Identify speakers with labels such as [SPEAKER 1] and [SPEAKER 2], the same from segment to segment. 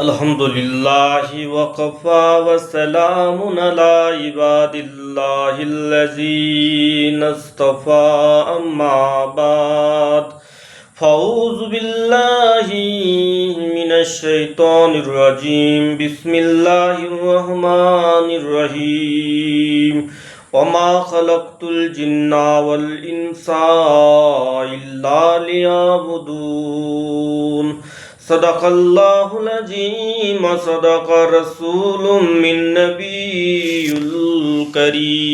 [SPEAKER 1] الحمد لله وكفى وسلام على عباد الله الذين اصطفى أما بعد. فأعوذ بالله من الشيطان الرجيم بسم الله الرحمن الرحيم وما خلقت الجن والإنس إلا ليعبدون صدق الله العظيم صدق رسول من نبي الكريم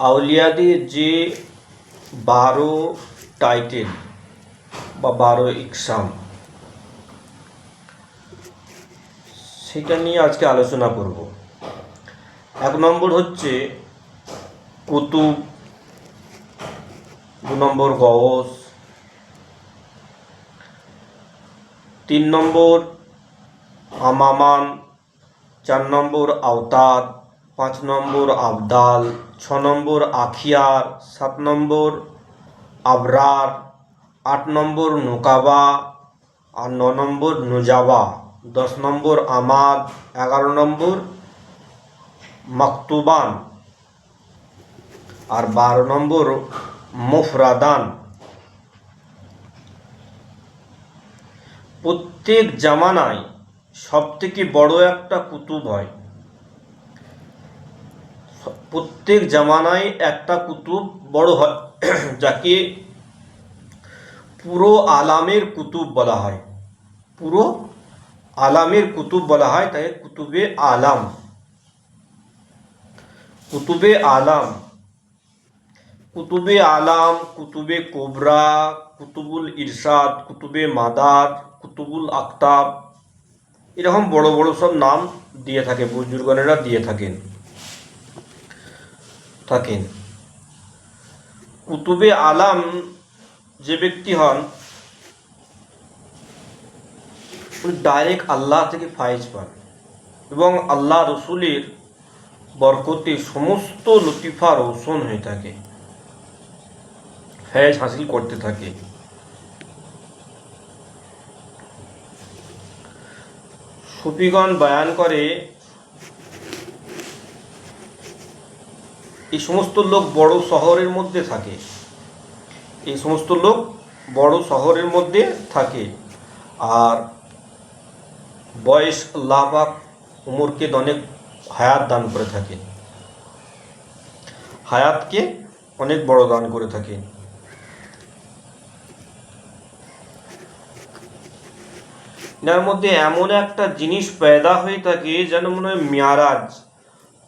[SPEAKER 1] আউলিয়াদের যে বারো টাইটেল বা বারো ইকসাম সেটা নিয়ে আজকে আলোচনা করব এক নম্বর হচ্ছে কুতুব, দু নম্বর গহস তিন নম্বর আমামান চার নম্বর আওতাদ, পাঁচ নম্বর আবদাল, ছ নম্বর আখিয়ার, সাত নম্বর আবরার, আট নম্বর নোকাবা আর ন নম্বর নুজাবা। দশ নম্বর আমাদ, এগারো নম্বর মাকতুবান। আর বারো নম্বর, মুফরাদান। প্রত্যেক জামানায় সব থেকে বড় একটা কুতুব হয়। প্রত্যেক জামানায় একটা কুতুব বড় হয়, যাকে পুরো আলামের কুতুব বলা হয়। পুরো আলামের কুতুব বলা হয় তাই কুতুবে আলাম। কুতুবে আলাম। কুতুবে আলাম, কুতুবে কোবরা, কুতুবুল ইরশাদ, কুতুবে মাদার, কুতুবুল আক্তাব। এরকম বড় বড় সব নাম দিয়ে থাকে, বুজুর্গনেরা দিয়ে থাকেন। থাকেন। কুতুবে আলাম যে ব্যক্তি হন ডাইরেক্ট আল্লাহ থেকে ফাইজ পান এবং আল্লাহ রসুলের বরকতে সমস্ত লতিফা রোশন হয়ে থাকে। ফ্যাজ হাসিল করতে থাকে। সুফিগণ বয়ান করে, এই সমস্ত লোক বড় শহরের মধ্যে থাকে। এই সমস্ত লোক বড় শহরের মধ্যে থাকে। আর বয়স লাভাক উমরকে অনেক হায়াত দান করে থাকে। হায়াতকে অনেক বড় দান করে থাকে। এর মধ্যে এমন একটা জিনিস পয়দা হয়ে থাকে যেন মনে হয় মেয়ারাজ,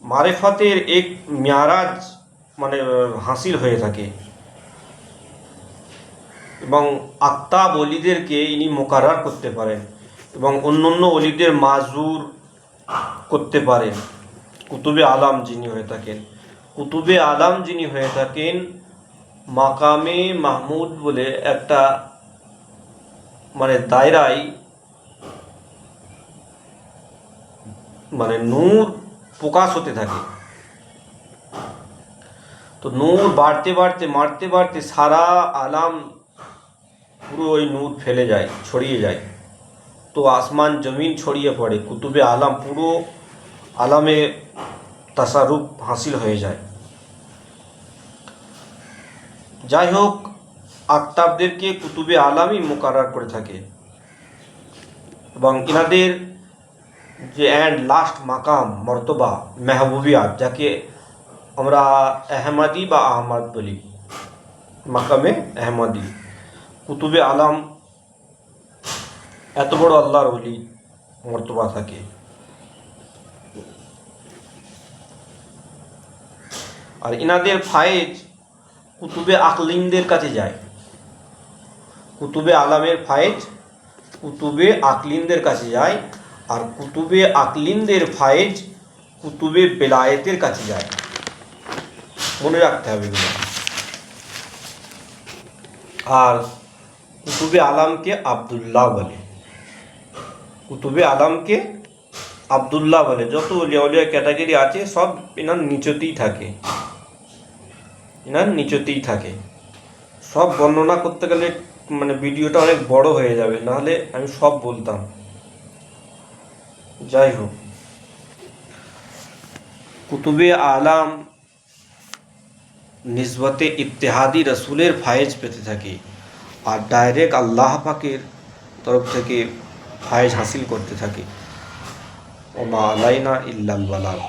[SPEAKER 1] মারেফাতের এক মেয়ারাজ মানে হাসিল হয়ে থাকে। এবং আত্মা অলিদেরকে ইনি মোকারার করতে পারেন। এবং অন্য অন্য অলিদের মাজুর করতে পারেন। কুতুবে আলাম যিনি হয়ে থাকেন। কুতুবে আলাম যিনি হয়ে থাকেন, মাকামে মাহমুদ বলে একটা মানে দায়রায় মানে নূর প্রকাশ হতে থাকে। তো নূর বাড়তে বাড়তে, মারতে বাড়তে সারা আলাম পুরো ওই নূর ফেলে যায়, ছড়িয়ে যায়। তো আসমান, জমিন ছড়িয়ে পড়ে। কুতুবে আলাম পুরো আলামে তাসারুপ হাসিল হয়ে যায়। যাই হোক আক্তাবদেরকে কুতুবে আলামই মোকারার করে থাকে এবং ইনাদের যে অ্যান্ড লাস্ট মাকাম, মর্তবা, মেহবুবিয়াত, যাকে আমরা আহমাদি বা আহমদ বলি, মাকামে আহমদি, কুতুবে আলাম এত বড় আল্লাহর অলি মর্তবা থাকে। আর ইনাদের ফায়েজ কুতুবে আকলিমদের কাছে যায়। কুতুবে আলামের ফায়েজ কুতুবে আকলিমদের কাছে যায় আর কুতুবে আকলিমদের ফায়েজ কুতুবে বেলায়েতের কাছে যায়। মনে রাখতে হবে এগুলো। আর কুতুবে আলামকে আবদুল্লাহ বলে। কুতুবে আলামকে আবদুল্লাহ বলে। যত উলিয়া ক্যাটাগরি আছে সব এনার নিচতেই থাকে। এনার নিচতেই থাকে। সব বর্ণনা করতে গেলে মানে ভিডিওটা অনেক বড় হয়ে যাবে, নাহলে আমি সব বলতাম। যাই হোক। কুতুবে আলাম নিসবতে ইত্তেহাদি রসুলের ফায়েজ পেতে থাকি আর ডাইরেক্ট আল্লাহ পাকের তরফ থেকে ফায়েজ হাসিল করতে থাকি। ওমা আলাইনা ইল্লাল বালাগ।